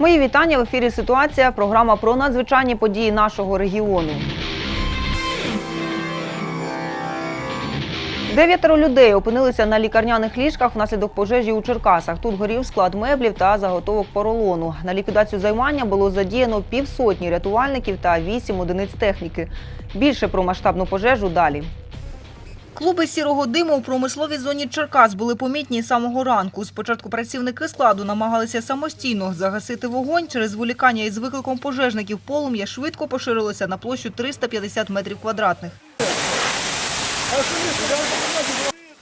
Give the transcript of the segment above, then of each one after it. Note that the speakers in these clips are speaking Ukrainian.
Мої вітання в ефірі Ситуація. Програма про надзвичайні події нашого регіону. Дев'ятеро людей опинилися на лікарняних ліжках внаслідок пожежі у Черкасах. Тут горів склад меблів та заготовок поролону. На ліквідацію займання було задіяно півсотні рятувальників та вісім одиниць техніки. Більше про масштабну пожежу далі. Клуби сірого диму у промисловій зоні Черкас були помітні з самого ранку. Спочатку працівники складу намагалися самостійно загасити вогонь. Через зволікання із викликом пожежників полум'я швидко поширилося на площу 350 метрів квадратних.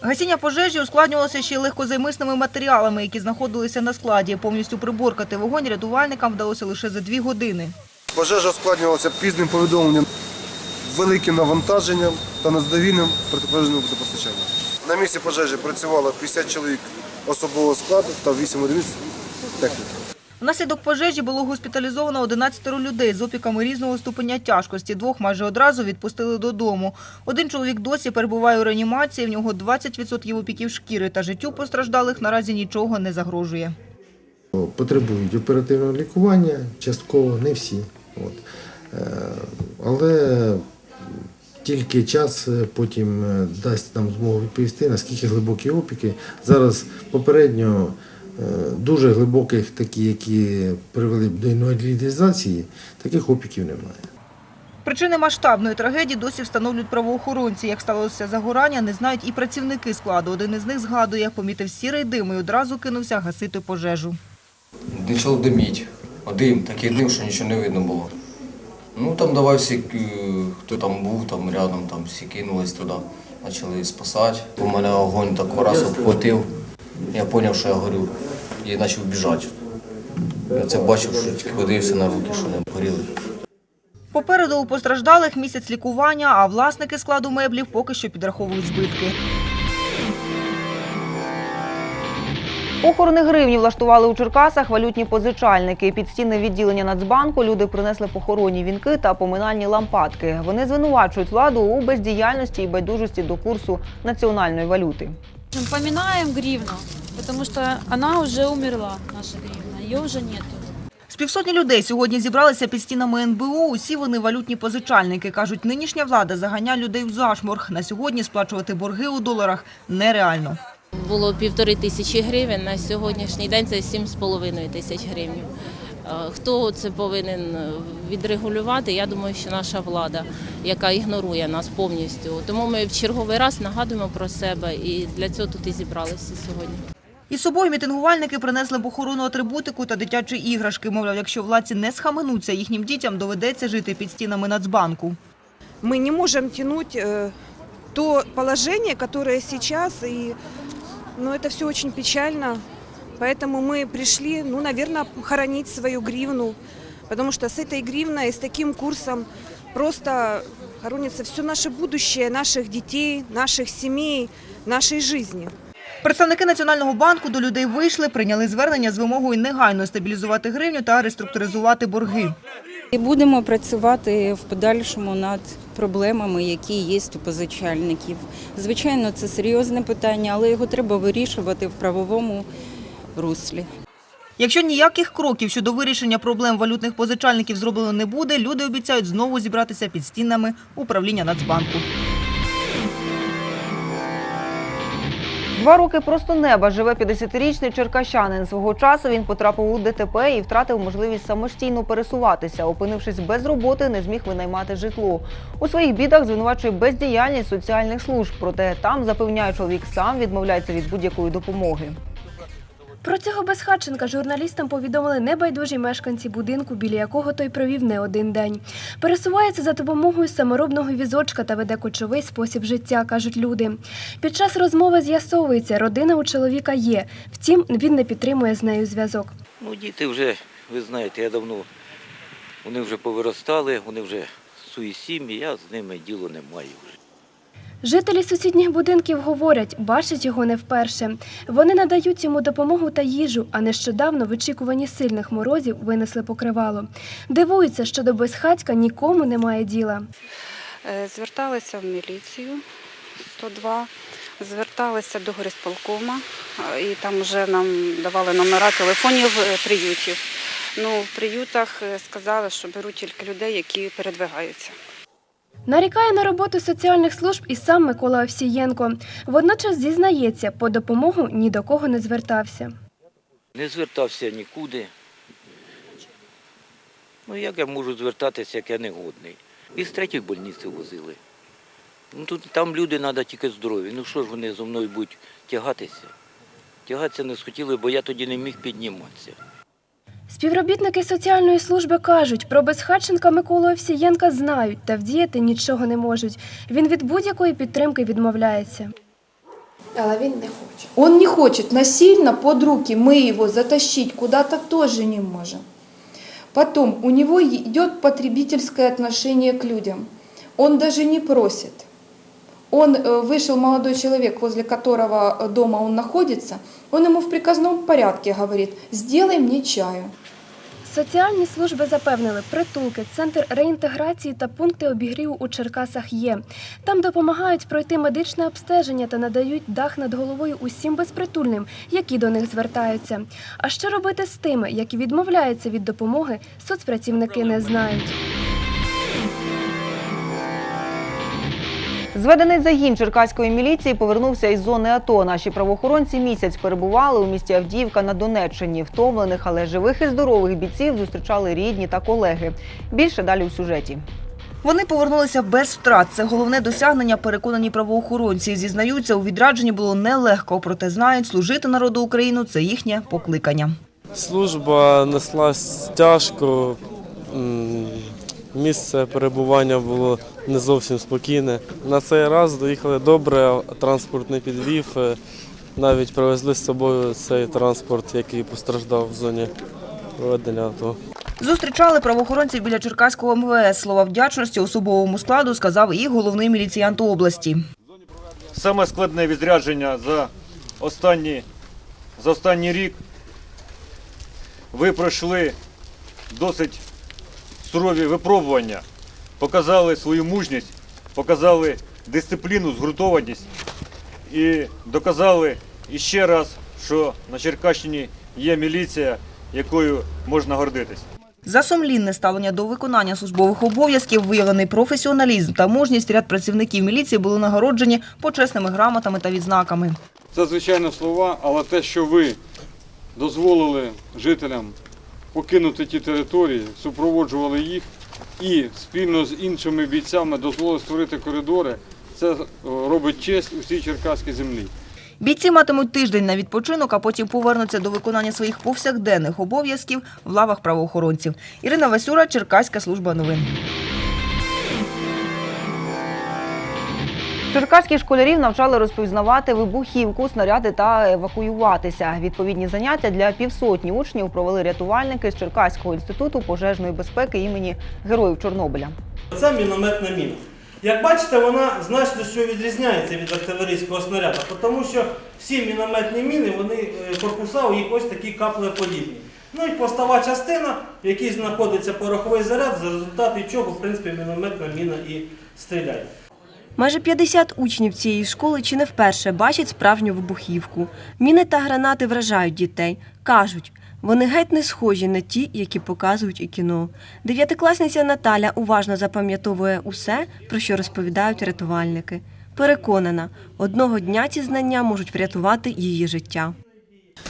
Гасіння пожежі ускладнювалося ще легкозаймисними матеріалами, які знаходилися на складі. Повністю приборкати вогонь рятувальникам вдалося лише за дві години. Пожежа ускладнювалася пізним повідомленням, великим навантаженням та незадовільним протипожежним водопостачанням. На місці пожежі працювало 50 чоловік особового складу та 8 одиниць техніки. Внаслідок пожежі було госпіталізовано 11 людей з опіками різного ступеня тяжкості. Двох майже одразу відпустили додому. Один чоловік досі перебуває у реанімації. В нього 20% опіків шкіри та життю постраждалих наразі нічого не загрожує. потребують оперативного лікування, частково не всі. От. Е, Але тільки час е, потім е, дасть нам змогу відповісти, наскільки глибокі опіки. Зараз попередньо е, дуже глибоких, такі, які привели до інвалідизації, таких опіків немає. Причини масштабної трагедії досі встановлюють правоохоронці. Як сталося загорання, не знають і працівники складу. Один із них згадує, помітив сірий дим і одразу кинувся гасити пожежу. Почав диміть. А дим, такий дим, що нічого не видно було. Ну там давай всі, е, хто там був, там рядом, там всі кинулись туди, почали спасати. У мене огонь так раз обхватив. Я зрозумів, що я горю. І почав біжати. Я це бачив, що тільки подивився на руки, що не горіли. Попереду у постраждалих місяць лікування, а власники складу меблів поки що підраховують збитки. Похорони гривні влаштували у Черкасах валютні позичальники. Під стіни відділення Нацбанку люди принесли похоронні вінки та поминальні лампадки. Вони звинувачують владу у бездіяльності і байдужості до курсу національної валюти. Поминаем гривну, потому что она уже умерла, наша гривна, ее уже нету. З півсотні людей сьогодні зібралися під стінами НБУ. Усі вони валютні позичальники. Кажуть, нинішня влада заганяє людей в зашморг. На сьогодні сплачувати борги у доларах нереально. Було півтори тисячі гривень, на сьогоднішній день це сім з половиною тисяч гривень. Е, Хто це повинен е, відрегулювати? Я думаю, що наша влада, яка ігнорує нас повністю. Тому ми в черговий раз нагадуємо про себе і для цього тут і зібралися сьогодні. Із собою мітингувальники принесли похоронну атрибутику та дитячі іграшки. Мовляв, якщо владці не схаменуться, їхнім дітям доведеться жити під стінами Нацбанку. мы не можем тянуть э, то положение, которое сейчас, и ну, это все очень печально. Поэтому мы пришли, ну, наверное, хоронить свою гривну, потому что с этой гривной, с таким курсом просто хоронится все наше будущее, наших детей, наших семей, нашей жизни. Представники Національного банку до людей вийшли, прийняли звернення з вимогою негайно стабілізувати гривню та реструктуризувати борги. І будемо працювати в подальшому над проблемами, які є у позичальників. Звичайно, це серйозне питання, але його треба вирішувати в правовому руслі. Якщо ніяких кроків щодо вирішення проблем валютних позичальників зроблено не буде, люди обіцяють знову зібратися під стінами управління Нацбанку. Два роки просто неба живе 50-річний черкащанин. Свого часу він потрапив у ДТП і втратив можливість самостійно пересуватися. Опинившись без роботи, не зміг винаймати житло. У своїх бідах звинувачує бездіяльність соціальних служб. Проте там, запевняє чоловік, сам відмовляється від будь-якої допомоги. Про цього безхатченка журналістам повідомили небайдужі мешканці будинку, біля якого той провів не один день. Пересувається за допомогою саморобного візочка та веде кочовий спосіб життя, кажуть люди. Під час розмови з'ясовується, родина у чоловіка є. Втім, він не підтримує з нею зв'язок. Ну, діти вже, ви знаєте, я давно, вони вже повиростали, вони вже свої сім'ї, я з ними діло не маю вже. Жителі сусідніх будинків говорять, бачать його не вперше. Вони надають йому допомогу та їжу, а нещодавно в очікуванні сильних морозів винесли покривало. Дивуються, що до безхатька нікому немає діла. Е, Зверталися в міліцію 102, зверталися до горисполкома, е, і там вже нам давали номера телефонів е, приютів. Ну, в приютах сказали, що беруть тільки людей, які передвигаються. Нарікає на роботу соціальних служб і сам Микола Овсієнко. Водночас зізнається, по допомогу ні до кого не звертався. Не звертався нікуди. Ну як я можу звертатися, як я негодний? І з третьої больниці возили. Ну тут там люди треба тільки здорові. Ну що ж вони зо мною будуть тягатися? Тягатися не схотіли, бо я тоді не міг підніматися. Співробітники соціальної служби кажуть, про безхатченка Миколу Овсієнка знають та вдіяти нічого не можуть. Він від будь-якої підтримки відмовляється. Але він не хоче. Он не хочет насильно под руки, мы его затащить куда-то тоже не можем. Потом, у него идет потребительское отношение к людям. Он даже не просит Он э, вышел молодой человек, возле которого э, дома он находится, он ему в приказном порядке говорит, сделай мне чаю. Соціальні служби запевнили, притулки, центр реінтеграції та пункти обігріву у Черкасах є. Там допомагають пройти медичне обстеження та надають дах над головою усім безпритульним, які до них звертаються. А що робити з тими, які відмовляються від допомоги, соцпрацівники не знають. Зведений загін черкаської міліції повернувся із зони АТО. Наші правоохоронці місяць перебували у місті Авдіївка на Донеччині. Втомлених, але живих і здорових бійців зустрічали рідні та колеги. Більше далі у сюжеті. Вони повернулися без втрат. Це головне досягнення, переконані правоохоронці. Зізнаються, у відрадженні було нелегко, проте знають, служити народу України – це їхнє покликання. Служба неслась тяжко. Місце перебування було не зовсім спокійне. На цей раз доїхали добре, транспорт не підвів. е, Навіть привезли з собою цей транспорт, який постраждав в зоні проведення АТО. Зустрічали правоохоронців біля Черкаського МВС. Слова вдячності особовому складу сказав і головний міліціянт області. Саме складне відрядження за останні, за останній рік. Ви пройшли досить сурові випробування, показали свою мужність, показали дисципліну, згуртованість і доказали іще раз, що на Черкащині є міліція, якою можна гордитись. За сумлінне ставлення до виконання службових обов'язків, виявлений професіоналізм та мужність ряд працівників міліції були нагороджені почесними грамотами та відзнаками. Це звичайно слова, але те, що ви дозволили жителям покинути ті території, супроводжували їх і спільно з іншими бійцями дозволили створити коридори, це е, робить честь усій черкаській землі. Бійці матимуть тиждень на відпочинок, а потім повернуться до виконання своїх повсякденних обов'язків в лавах правоохоронців. Ірина Васюра, Черкаська служба новин. Черкаських школярів навчали розпізнавати вибухівку, снаряди та евакуюватися. Відповідні заняття для півсотні учнів провели рятувальники з Черкаського інституту пожежної безпеки імені Героїв Чорнобиля. Це мінометна міна. Як бачите, вона значно що відрізняється від артилерійського снаряду, тому що всі мінометні міни, вони е, корпуса у їх ось такі каплеподібні. Ну і постава частина, в якій знаходиться пороховий заряд, за результати чого, в принципі, мінометна міна і стріляє. Майже 50 учнів цієї школи чи не вперше бачать справжню вибухівку. Міни та гранати вражають дітей. Кажуть, вони геть не схожі на ті, які показують у кіно. Дев'ятикласниця Наталя уважно запам'ятовує усе, про що розповідають рятувальники. Переконана, одного дня ці знання можуть врятувати її життя.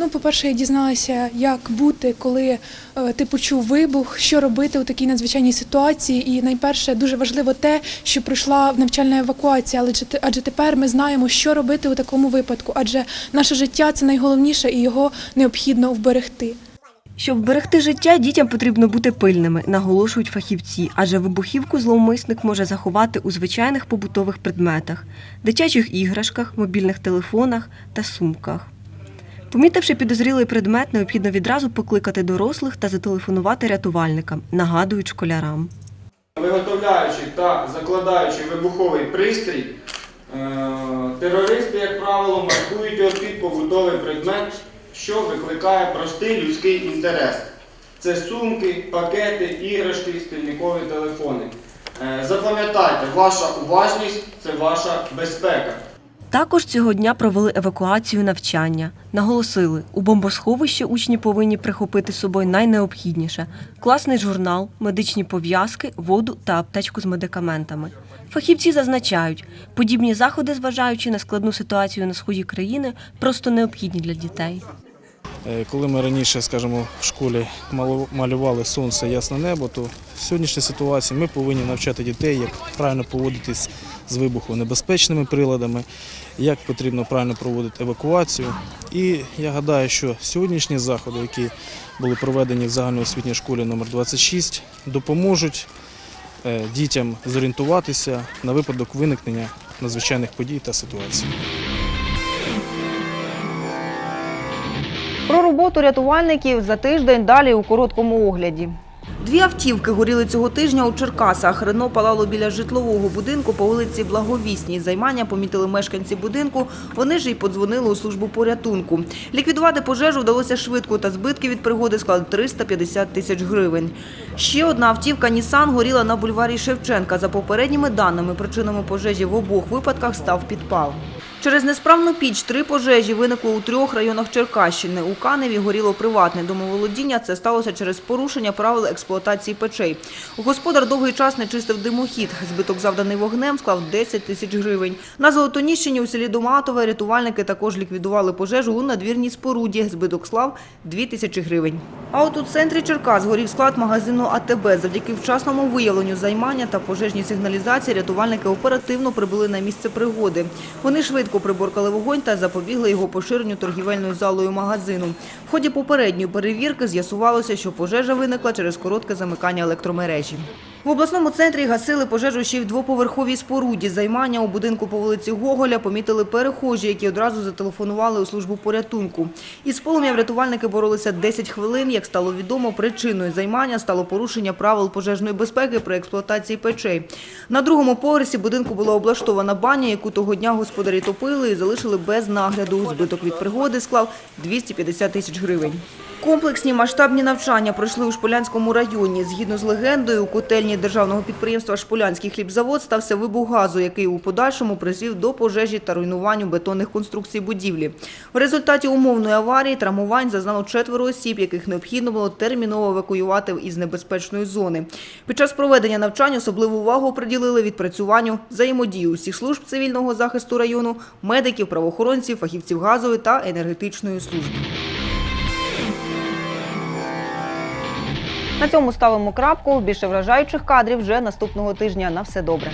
Ну, по-перше, я дізналася, як бути, коли е, ти почув вибух, що робити у такій надзвичайній ситуації. І найперше дуже важливо те, що пройшла навчальна евакуація, але адже тепер ми знаємо, що робити у такому випадку, адже наше життя це найголовніше і його необхідно вберегти. Щоб вберегти життя, дітям потрібно бути пильними, наголошують фахівці, адже вибухівку зловмисник може заховати у звичайних побутових предметах, дитячих іграшках, мобільних телефонах та сумках. Помітивши підозрілий предмет, необхідно відразу покликати дорослих та зателефонувати рятувальникам, нагадують школярам. Виготовляючи та закладаючи вибуховий пристрій, е, терористи, як правило, маркують його під побутовий предмет, що викликає простий людський інтерес. Це сумки, пакети, іграшки, стільникові телефони. Е, Запам'ятайте, ваша уважність це ваша безпека. Також цього дня провели евакуацію навчання. Наголосили, у бомбосховище учні повинні прихопити з собою найнеобхідніше класний журнал, медичні пов'язки, воду та аптечку з медикаментами. Фахівці зазначають, подібні заходи, зважаючи на складну ситуацію на сході країни, просто необхідні для дітей. Е, Коли ми раніше, скажімо, в школі малювали сонце, ясне небо, то в сьогоднішній ситуації ми повинні навчати дітей, як правильно поводитись з вибухонебезпечними приладами, як потрібно правильно проводити евакуацію. І я гадаю, що сьогоднішні заходи, які були проведені в загальноосвітній школі номер 26, допоможуть е, дітям зорієнтуватися на випадок виникнення надзвичайних подій та ситуацій. Про роботу рятувальників за тиждень далі у короткому огляді. Дві автівки горіли цього тижня у Черкасах. Рено палало біля житлового будинку по вулиці Благовісній. Займання помітили мешканці будинку. Вони ж й подзвонили у службу порятунку. Ліквідувати пожежу вдалося швидко, та збитки від пригоди склали 350 тисяч гривень. Ще одна автівка Нісан горіла на бульварі Шевченка. За попередніми даними, причинами пожежі в обох випадках став підпал. Через несправну піч три пожежі виникло у трьох районах Черкащини. У Каневі горіло приватне домоволодіння. Це сталося через порушення правил експлуатації печей. Господар довгий час не чистив димохід. Збиток, завданий вогнем, склав 10 тисяч гривень. На Золотоніщині у селі Доматове рятувальники також ліквідували пожежу у надвірній споруді. Збиток склав 2 тисячі гривень. А от у центрі Черкас горів склад магазину АТБ. Завдяки вчасному виявленню займання та пожежній сигналізації рятувальники оперативно прибули на місце пригоди. Вони швидко приборкали вогонь та запобігли його поширенню торгівельною залою магазину. В ході попередньої перевірки з'ясувалося, що пожежа виникла через коротке замикання електромережі. В обласному центрі гасили пожежу ще й в двоповерховій споруді. Займання у будинку по вулиці Гоголя помітили перехожі, які одразу зателефонували у службу порятунку. Із полум'ям рятувальники боролися 10 хвилин. Як стало відомо, причиною займання стало порушення правил пожежної безпеки при експлуатації печей. На другому поверсі будинку була облаштована баня, яку того дня господарі топили і залишили без нагляду. Збиток від пригоди склав 250 тисяч гривень. Комплексні масштабні навчання пройшли у Шполянському районі. Згідно з легендою, у котельні державного підприємства Шполянський хлібзавод стався вибух газу, який у подальшому призвів до пожежі та руйнуванню бетонних конструкцій будівлі. В результаті умовної аварії травмувань зазнало четверо осіб, яких необхідно було терміново евакуювати із небезпечної зони. Під час проведення навчань особливу увагу приділили відпрацюванню взаємодії усіх служб цивільного захисту району, медиків, правоохоронців, фахівців газової та енергетичної служби. На цьому ставимо крапку. Більше вражаючих кадрів вже наступного тижня. На все добре.